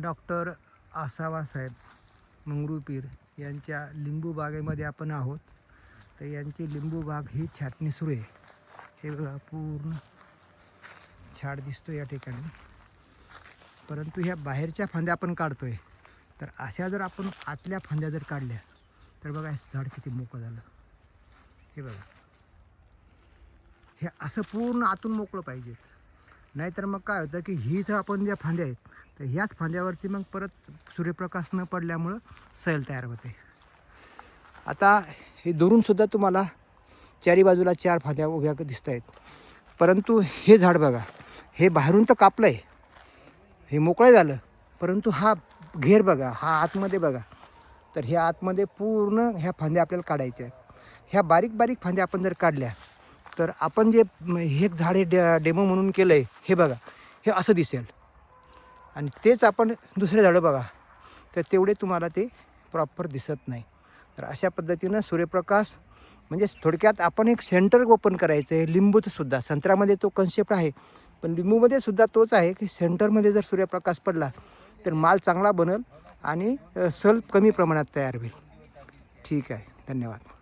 Doctor आसावा साहेब मंगरूपीर यांच्या लिंबू बागेमध्ये आपण आहोत. तर यांची लिंबू बाग ही छाटणी सुरू आहे. हे बघा पूर्ण छाट दिसतो या ठिकाणी. परंतु ह्या बाहेरच्या फांद्या आपण काढतो आहे तर अशा जर आपण आतल्या फांद्या जर काढल्या तर बघा हे झाड किती मोकळं झालं. हे बघा. हे असं पूर्ण आतून मोकळं पाहिजे. नाहीतर मग काय होतं की ही जर आपण ज्या फांद्या आहेत तर ह्याच फांद्यावरती मग परत सूर्यप्रकाश न पडल्यामुळं सैल तयार होते. आता हे दुरूनसुद्धा तुम्हाला चारी बाजूला चार फांद्या उभ्या दिसत आहेत. परंतु हे झाड बघा हे बाहेरून तर कापलं आहे हे मोकळं झालं. परंतु हा घेर बघा हा आतमध्ये बघा. तर ह्या आतमध्ये पूर्ण ह्या फांद्या आपल्याला काढायच्या आहेत. ह्या बारीक बारीक फांद्या आपण जर काढल्या तर आपण जे हे झाडे झाड हे डे डेमो म्हणून केलं आहे हे बघा हे असं दिसेल. आणि तेच आपण दुसरे झाडं बघा तर तेवढे तुम्हाला ते प्रॉपर दिसत नाही. तर अशा पद्धतीनं सूर्यप्रकाश म्हणजे थोडक्यात आपण एक सेंटर ओपन करायचं आहे लिंबूतसुद्धा संत्र्यामध्ये तो कन्सेप्ट आहे पण लिंबूमध्ये सुद्धा तोच आहे की सेंटरमध्ये जर सूर्यप्रकाश पडला तर माल चांगला बनल आणि सल कमी प्रमाणात तयार होईल. ठीक आहे. धन्यवाद.